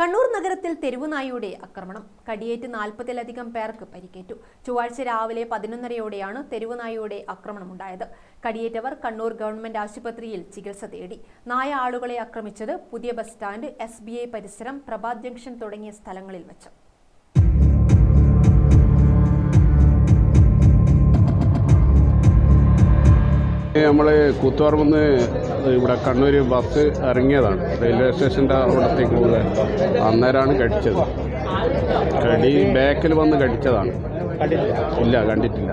കണ്ണൂർ നഗരത്തിൽ തെരുവുനായിയുടെ ആക്രമണം. കടിയേറ്റ് നാൽപ്പതിലധികം പേർക്ക് പരിക്കേറ്റു. ചൊവ്വാഴ്ച രാവിലെ പതിനൊന്നരയോടെയാണ് തെരുവുനായയുടെ ആക്രമണമുണ്ടായത്. കടിയേറ്റവർ കണ്ണൂർ ഗവൺമെന്റ് ആശുപത്രിയിൽ ചികിത്സ തേടി. നായ ആളുകളെ ആക്രമിച്ചത് പുതിയ ബസ് സ്റ്റാൻഡ് എസ് പരിസരം പ്രഭാത് ജംഗ്ഷൻ തുടങ്ങിയ സ്ഥലങ്ങളിൽ വെച്ച്. നമ്മൾ കൂത്തുപറമ്പ് ഇവിടെ കണ്ണൂർ ബസ് ഇറങ്ങിയതാണ്. റെയിൽവേ സ്റ്റേഷന്റെ അവിടത്തേക്ക് പോകുന്നത് അന്നേരമാണ് കടിച്ചത്. കടി ബാക്കിൽ വന്ന് കടിച്ചതാണ്. ഇല്ല കണ്ടിട്ടില്ല.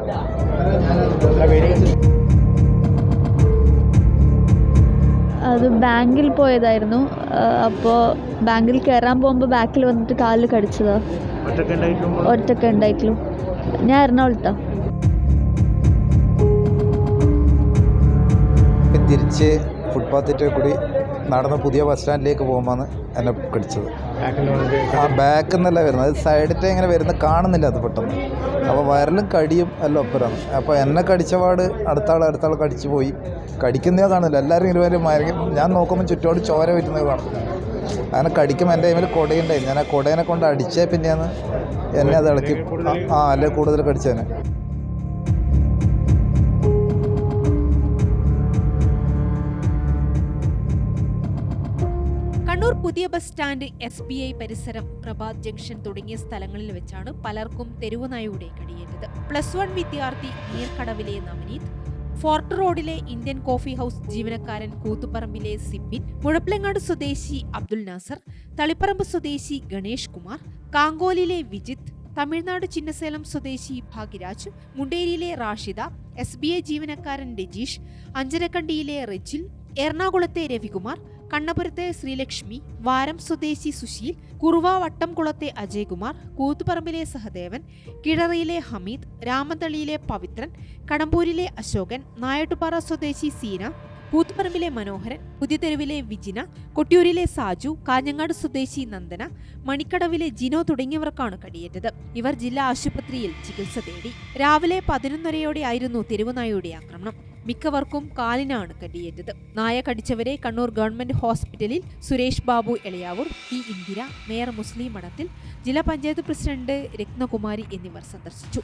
അത് ബാങ്കിൽ പോയതായിരുന്നു. അപ്പോൾ ബാങ്കിൽ കയറാൻ പോകുമ്പോൾ ബാക്കിൽ വന്നിട്ട് കാലിൽ കടിച്ചതാണ് ഒറ്റയ്ക്ക് ഉണ്ടായിട്ടുള്ളൂ ഞാൻ എറണാകുളത്താണ് തിരിച്ച് ഫുട്പാത്തിന്റെ കൂടി നടന്ന് പുതിയ ബസ് സ്റ്റാൻഡിലേക്ക് പോകുമ്പോൾ എന്നെ കടിച്ചത് ആ ബാക്ക് എന്നല്ല വരുന്നത്. അത് സൈഡിൽ ഇങ്ങനെ വരുന്നത് കാണുന്നില്ല അത് പെട്ടെന്ന്. അപ്പോൾ വയറിലും കടിയും എല്ലാം ഒപ്പരാണ്. അപ്പോൾ എന്നെ കടിച്ച പാട് അടുത്ത ആൾ അടുത്ത ആൾ കടിച്ചു പോയി. കടിക്കുന്നതേ കാണുന്നില്ല. എല്ലാവരും ഇരുവരും മയങ്ങി ഞാൻ നോക്കുമ്പോൾ ചുറ്റോട് ചോര വരുന്നത് കാണും. അങ്ങനെ കടിക്കുമ്പോൾ എന്റെ കയ്യിൽ കുടയുണ്ടായിരുന്നു ഞാൻ ആ കുടേനെ കൊണ്ട് അടിച്ചേ പിന്നെയാണ് എന്നെ അത് ഇളക്കി ആ അല്ലെ കൂടുതൽ കടിച്ചേനെ പുതിയ bus stand S B I പരിസരം പ്രഭാത് ജംഗ്ഷൻ തുടങ്ങിയ സ്ഥലങ്ങളിൽ വെച്ചാണ് പലർക്കും തെരുവുനായയുടെ കടിയേറ്റത്. പ്ലസ് വൺ വിദ്യാർത്ഥി നീർക്കടവിലെ നവനീത് ഫോർട്ട് റോഡിലെ ഇന്ത്യൻ കോഫി ഹൗസ് ജീവനക്കാരൻ കൂത്തുപറമ്പിലെ സിബിൻ മുഴപ്പിലങ്ങാട് സ്വദേശി അബ്ദുൽ നാസർ തളിപ്പറമ്പ് സ്വദേശി ഗണേഷ് കുമാർ കാങ്കോലിലെ വിജിത് തമിഴ്നാട് ചിന്നസേലം സ്വദേശി ഭാഗ്യരാജ് മുണ്ടേരിയിലെ റാഷിദ എസ് ബി ഐ ജീവനക്കാരൻ രജീഷ് അഞ്ചരക്കണ്ടിയിലെ റെജിൽ എറണാകുളത്തെ രവികുമാർ കണ്ണപുരത്തെ ശ്രീലക്ഷ്മി വാരം സ്വദേശി സുശീൽ കുറുവ വട്ടംകുളത്തെ അജയ്കുമാർ കൂത്തുപറമ്പിലെ സഹദേവൻ കിഴറയിലെ ഹമീദ് രാമതളിയിലെ പവിത്രൻ കടമ്പൂരിലെ അശോകൻ നായട്ടുപാറ സ്വദേശി സീന കൂത്തുപറമ്പിലെ മനോഹരൻ പുതിയതെരുവിലെ വിജിന കൊട്ടിയൂരിലെ സാജു കാഞ്ഞങ്ങാട് സ്വദേശി നന്ദന മണിക്കടവിലെ ജിനോ തുടങ്ങിയവർക്കാണ് കടിയേറ്റത്. ഇവർ ജില്ലാ ആശുപത്രിയിൽ ചികിത്സ തേടി. രാവിലെ പതിനൊന്നരയോടെ ആയിരുന്നു തെരുവുനായയുടെ ആക്രമണം. മിക്കവർക്കും കാലിനാണ് കടിയേറ്റത്. നായ കടിച്ചവരെ കണ്ണൂർ ഗവൺമെന്റ് ഹോസ്പിറ്റലിൽ സുരേഷ് ബാബു എളയാവൂർ പി ഇന്ദിര മേയർ മുസ്ലിം മഠത്തിൽ ജില്ലാ പഞ്ചായത്ത് പ്രസിഡന്റ് രത്നകുമാരി എന്നിവർ സന്ദർശിച്ചു.